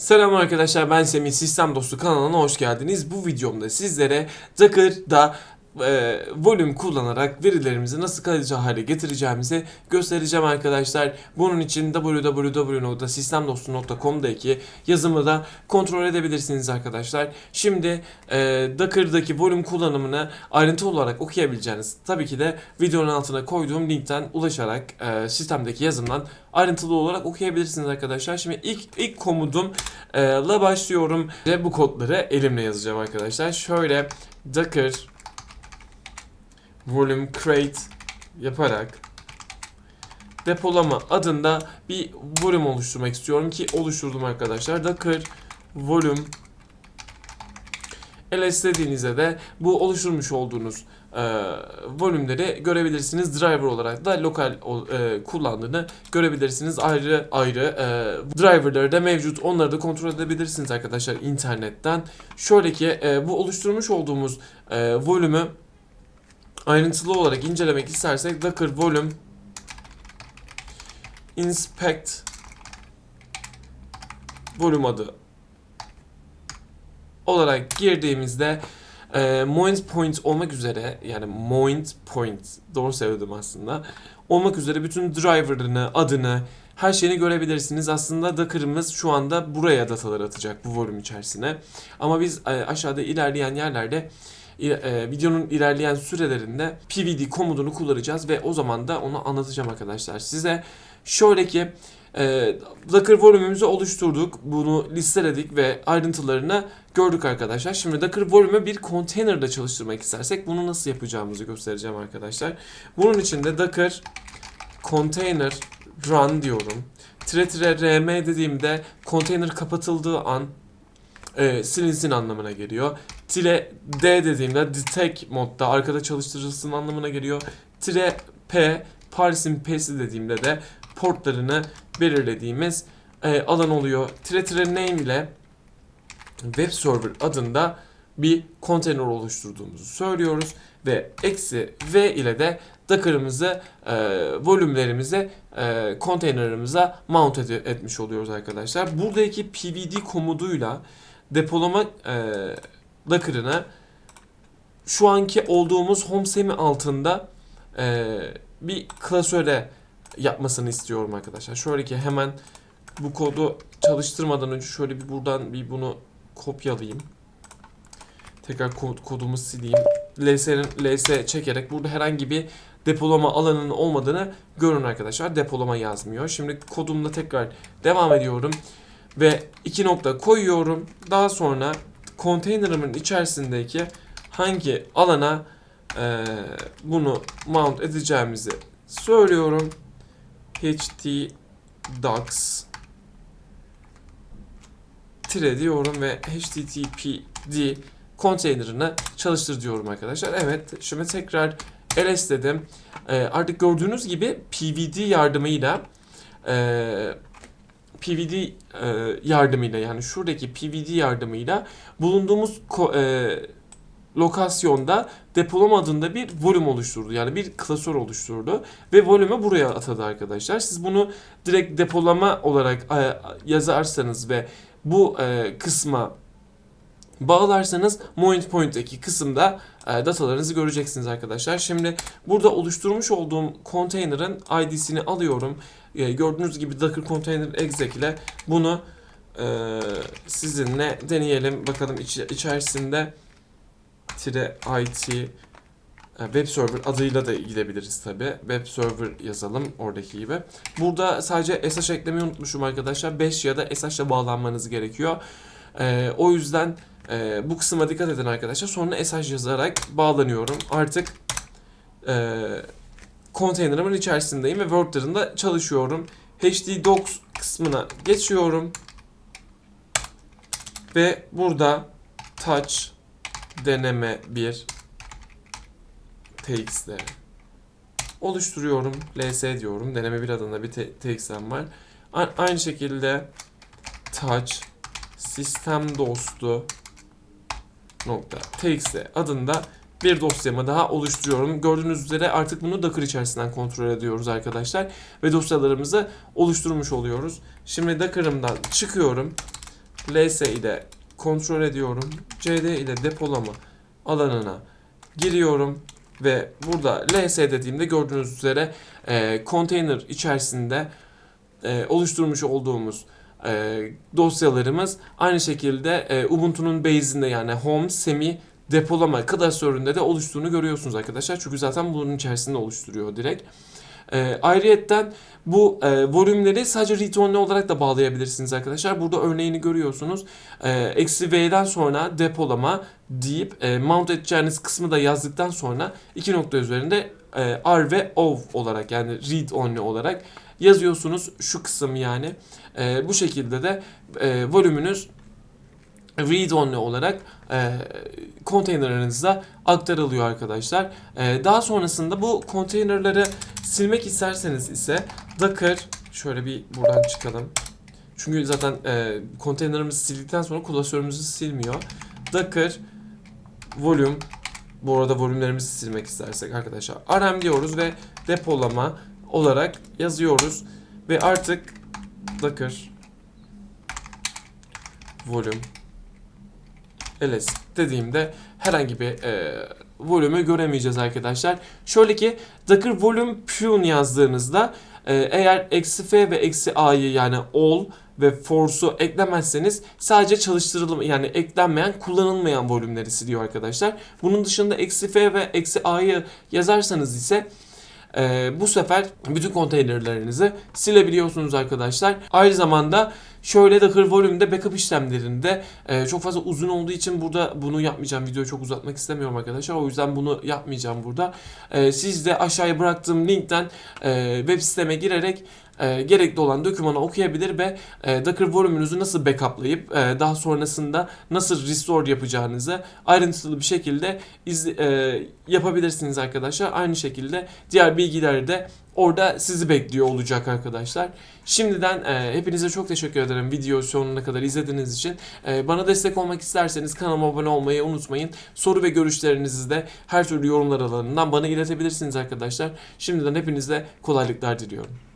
Selam arkadaşlar ben Semih Sistem Dostu kanalına hoş geldiniz. Bu videomda sizlere Docker'da e, volüm kullanarak verilerimizi nasıl kalıcı hale getireceğimizi göstereceğim arkadaşlar. Bunun için www.sistemdostu.com'daki yazımı da kontrol edebilirsiniz arkadaşlar. Şimdi e, Docker'daki volüm kullanımını ayrıntı olarak okuyabileceğiniz tabii ki de videonun altına koyduğum linkten ulaşarak e, sistemdeki yazımdan ayrıntılı olarak okuyabilirsiniz arkadaşlar. Şimdi ilk ilk komudum e, başlıyorum ve bu kodları elimle yazacağım arkadaşlar. Şöyle docker volume create yaparak depolama adında bir volume oluşturmak istiyorum ki oluşturdum arkadaşlar. Docker volume ls dediğinizde de bu oluşturmuş olduğunuz e, volümleri görebilirsiniz. Driver olarak da lokal e, kullandığını görebilirsiniz. Ayrı ayrı e, driverları da mevcut. Onları da kontrol edebilirsiniz arkadaşlar internetten. Şöyle ki e, bu oluşturmuş olduğumuz e, volümü ayrıntılı olarak incelemek istersek docker volume inspect volüm adı olarak girdiğimizde e, point point olmak üzere yani point point doğru söyledim aslında olmak üzere bütün driver'ını, adını, her şeyini görebilirsiniz. Aslında Docker'ımız şu anda buraya datalar atacak bu volüm içerisine. Ama biz e, aşağıda ilerleyen yerlerde e, videonun ilerleyen sürelerinde pvd komutunu kullanacağız ve o zaman da onu anlatacağım arkadaşlar size. Şöyle ki e, Docker volümümüzü oluşturduk. Bunu listeledik ve ayrıntılarını gördük arkadaşlar. Şimdi Docker volümü bir konteynerda çalıştırmak istersek bunu nasıl yapacağımızı göstereceğim arkadaşlar. Bunun için de Docker container run diyorum. Tire tire rm dediğimde konteyner kapatıldığı an e, silinsin anlamına geliyor. Tire d dediğimde detect modda arkada çalıştırılsın anlamına geliyor. Tire p Paris'in p'si dediğimde de portlarını belirlediğimiz e, alan oluyor. Tire tire name ile web server adında bir konteyner oluşturduğumuzu söylüyoruz ve eksi v ile de Docker'ımızı e, volümlerimize e, konteynerimize mount ed- etmiş oluyoruz arkadaşlar. Buradaki pvd komuduyla depolama e, Docker'ını şu anki olduğumuz home semi altında e, bir klasöre yapmasını istiyorum arkadaşlar. Şöyle ki hemen bu kodu çalıştırmadan önce şöyle bir buradan bir bunu kopyalayayım. Tekrar kod, kodumu sileyim. LS'nin LS çekerek burada herhangi bir depolama alanının olmadığını görün arkadaşlar. Depolama yazmıyor. Şimdi kodumla tekrar devam ediyorum ve iki nokta koyuyorum. Daha sonra konteynerimin içerisindeki hangi alana eee, bunu mount edeceğimizi söylüyorum. htdocs tire diyorum ve httpd konteynerini çalıştır diyorum arkadaşlar. Evet şimdi tekrar ls dedim. Ee, artık gördüğünüz gibi pvd yardımıyla e, pvd e, yardımıyla yani şuradaki pvd yardımıyla bulunduğumuz e, lokasyonda depolama adında bir volüm oluşturdu. Yani bir klasör oluşturdu ve volümü buraya atadı arkadaşlar. Siz bunu direkt depolama olarak e, yazarsanız ve bu e, kısma bağlarsanız point point'teki kısımda e, datalarınızı göreceksiniz arkadaşlar. Şimdi burada oluşturmuş olduğum konteynerin ID'sini alıyorum. E, gördüğünüz gibi Docker Container Exec ile bunu e, sizinle deneyelim. Bakalım iç, içerisinde tire IT e, web server adıyla da gidebiliriz tabi. Web server yazalım oradaki gibi. Burada sadece SH eklemeyi unutmuşum arkadaşlar. 5 ya da SH ile bağlanmanız gerekiyor. E, o yüzden e, bu kısma dikkat edin arkadaşlar. Sonra SH yazarak bağlanıyorum. Artık e, konteynerimin içerisindeyim ve Word'larında çalışıyorum. htdocs kısmına geçiyorum. Ve burada touch deneme 1 txt oluşturuyorum. ls diyorum. Deneme 1 adında bir t- txt'm var. A- aynı şekilde touch sistem dostu nokta txt adında bir dosyamı daha oluşturuyorum. Gördüğünüz üzere artık bunu Docker içerisinden kontrol ediyoruz arkadaşlar. Ve dosyalarımızı oluşturmuş oluyoruz. Şimdi Docker'ımdan çıkıyorum. ls ile kontrol ediyorum. cd ile depolama alanına giriyorum ve burada ls dediğimde gördüğünüz üzere e, container içerisinde e, oluşturmuş olduğumuz e, dosyalarımız aynı şekilde e, Ubuntu'nun base'inde yani home, semi, depolama klasöründe de oluştuğunu görüyorsunuz arkadaşlar. Çünkü zaten bunun içerisinde oluşturuyor direkt. E, ayrıyetten bu e, volümleri sadece read only olarak da bağlayabilirsiniz arkadaşlar. Burada örneğini görüyorsunuz. E, eksi V'den sonra depolama deyip e, mount edeceğiniz kısmı da yazdıktan sonra iki nokta üzerinde e, R ve O olarak yani read only olarak yazıyorsunuz şu kısım yani. E, bu şekilde de e, volümünüz read only olarak e, konteynerlarınıza aktarılıyor arkadaşlar. E, daha sonrasında bu konteynerları silmek isterseniz ise Docker şöyle bir buradan çıkalım. Çünkü zaten e, konteynerimizi sildikten sonra klasörümüzü silmiyor. Docker volume bu arada volümlerimizi silmek istersek arkadaşlar rm diyoruz ve depolama olarak yazıyoruz ve artık docker volume ls dediğimde herhangi bir e, volümü göremeyeceğiz arkadaşlar. Şöyle ki docker volume pune yazdığınızda e, eğer eksi f ve eksi a'yı yani all ve force'u eklemezseniz sadece çalıştırılım yani eklenmeyen kullanılmayan volümleri siliyor arkadaşlar. Bunun dışında eksi f ve eksi a'yı yazarsanız ise e, bu sefer bütün konteynerlerinizi silebiliyorsunuz arkadaşlar. Aynı zamanda şöyle Docker Volume'de backup işlemlerinde e, çok fazla uzun olduğu için burada bunu yapmayacağım. Videoyu çok uzatmak istemiyorum arkadaşlar. O yüzden bunu yapmayacağım burada. E, siz de aşağıya bıraktığım linkten e, web siteme girerek e, gerekli olan dokümanı okuyabilir ve e, Docker volümünüzü nasıl backuplayıp e, daha sonrasında nasıl restore yapacağınızı ayrıntılı bir şekilde iz, e, yapabilirsiniz arkadaşlar. Aynı şekilde diğer bilgileri de orada sizi bekliyor olacak arkadaşlar. Şimdiden e, hepinize çok teşekkür ederim video sonuna kadar izlediğiniz için. E, bana destek olmak isterseniz kanalıma abone olmayı unutmayın. Soru ve görüşlerinizi de her türlü yorumlar alanından bana iletebilirsiniz arkadaşlar. Şimdiden hepinize kolaylıklar diliyorum.